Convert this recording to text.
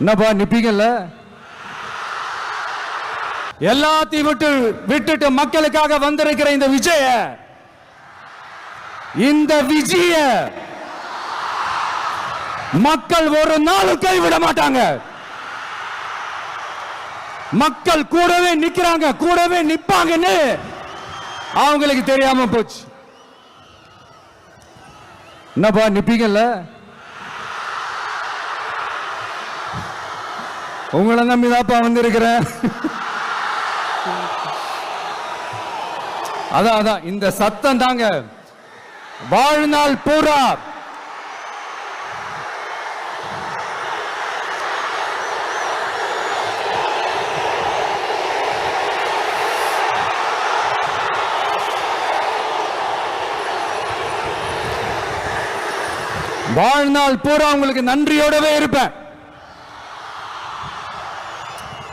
என்னப்பா நிப்பீங்கல்ல? எல்லாத்தையும் விட்டு விட்டுட்டு மக்களுக்காக வந்திருக்கிற இந்த விஜய இந்த விஜய மக்கள் ஒரு நாளும் கைவிட மாட்டாங்க. மக்கள் கூடவே நிக்கிறாங்க கூடவே நிப்பாங்கன்னு அவங்களுக்கு தெரியாம போச்சு. என்னப்பா நிப்பீங்கல்ல? உங்களை நம்பிதாப்பா வந்திருக்கிறேன். அதான் அதான் இந்த சத்தம் தாங்க. வாழ்நாள் பூரா. வாழ்நாள் பூரா உங்களுக்கு நன்றியோடவே இருப்பேன்.